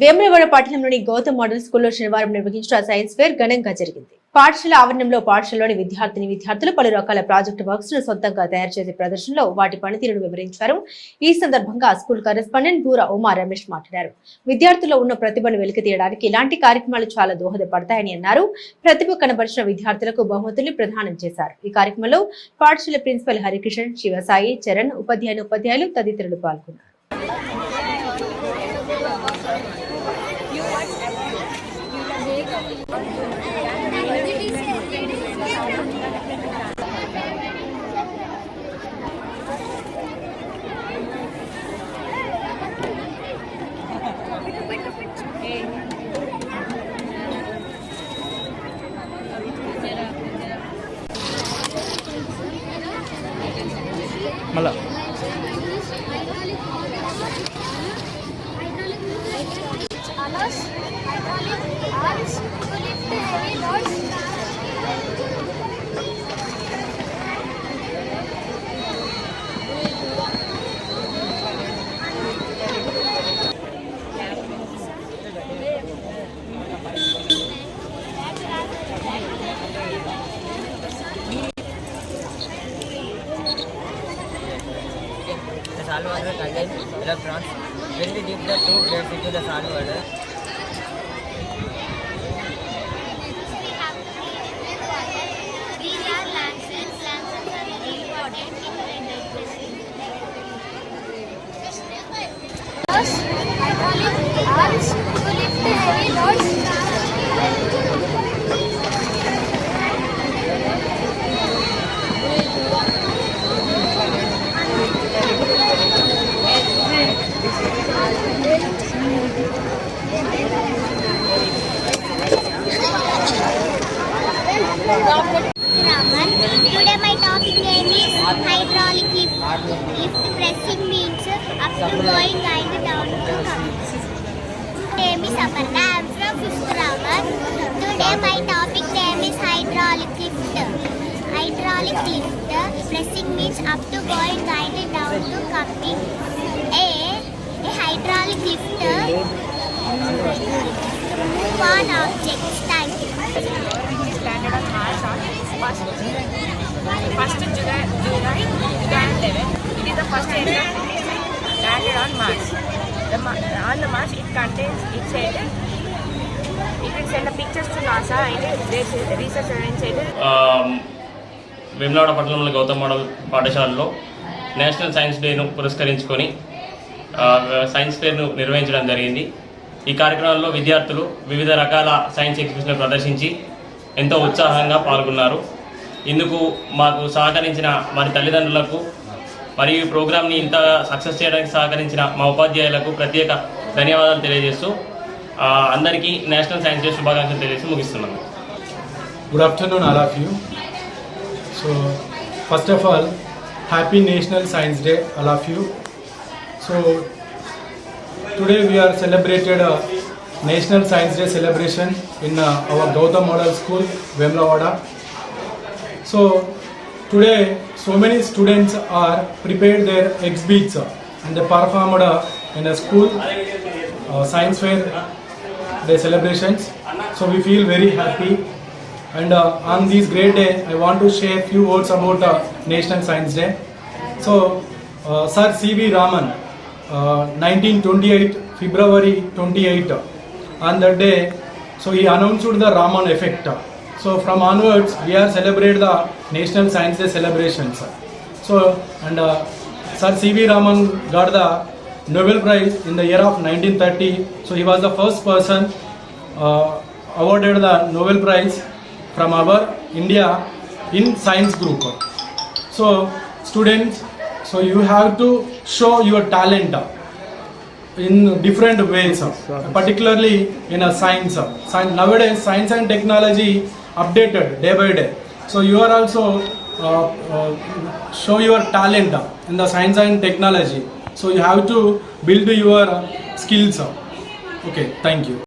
వేములవాడ పట్టణంలోని గౌతమ్ మోడల్ స్కూల్లో శనివారం నిర్వహించిన సైన్స్ ఫేర్ ఘనంగా జరిగింది. పాఠశాల ఆవరణంలో పాఠశాలలోని విద్యార్థిని విద్యార్థులు పలు రకాల ప్రాజెక్టు వర్క్స్ను సొంతంగా తయారు చేసే ప్రదర్శనలో వాటి పనితీరును వివరించారు. ఈ సందర్భంగా స్కూల్ కరెస్పాండెంట్ బూరా ఉమా రమేష్ మాట్లాడారు. విద్యార్థుల్లో ఉన్న ప్రతిభను వెలికితీయడానికి ఇలాంటి కార్యక్రమాలు చాలా దోహదపడతాయని అన్నారు. ప్రతిభ కనబరిచిన విద్యార్థులకు బహుమతుల్ని ప్రదానం చేశారు. ఈ కార్యక్రమంలో పాఠశాల ప్రిన్సిపల్ హరికిషన్ శివసాయి చరణ్ ఉపాధ్యాయులు ఉపాధ్యాయులు తదితరులు పాల్గొన్నారు. मला Alles, alles, alles. saltwater contains electrons. When we dip the two plates into the saltwater, First, I call it arms to lift the heavy Raman. Today my topic name is hydraulic lift. Lift pressing means up to going and down to come. Name is Aparna. I am from fifth. Today my topic name is hydraulic lift. Hydraulic lift pressing means up to going and down to coming. A a hydraulic lift move on objects. Thank you. First July July two thousand eleven it is the first aircraft landed on March the on the March it contents its aided Vemulawada పట్టణంలో Gautam model పాఠశాలలో national science డేను పురస్కరించుకొని science ఫేర్ను నిర్వహించడం జరిగింది. ఈ కార్యక్రమంలో విద్యార్థులు వివిధ రకాల సైన్స్ ఎగ్జిబిషన్లు ప్రదర్శించి ఎంతో ఉత్సాహంగా పాల్గొన్నారు. ఇందుకు మాకు సహకరించిన వారి తల్లిదండ్రులకు మరియు ఈ ప్రోగ్రామ్ని ఇంత సక్సెస్ చేయడానికి సహకరించిన మా ఉపాధ్యాయులకు ప్రత్యేక ధన్యవాదాలు తెలియజేస్తూ అందరికీ నేషనల్ సైన్స్ డే శుభాకాంక్షలు తెలియజేసి ముగిస్తున్నాను good afternoon all of you so first of all happy national science day all of you so today we are celebrated National Science Day celebration in uh, our Gautam Model School, Vemlavada. So, today so many students are prepared their exhibits uh, and they performed uh, in a school uh, science fair day celebrations. So we feel very happy. And uh, on this great day, I want to share a few words about uh, National Science Day. So, uh, Sir C.V. Raman, uh, 1928, February 28, on that day, so he announced the Raman effect. So from onwards, we are celebrate the National Science Day celebrations. So, and uh, Sir C.V. Raman got the Nobel Prize in the year of 1930. So he was the first person uh, awarded the Nobel Prize from our India in science group. So students, so you have to show your talent in different ways, particularly in a science. Sci- Nowadays, science and technology updated day by day. So you are also uh, uh, show your talent in the science and technology. So you have to build your skills. Okay, thank you.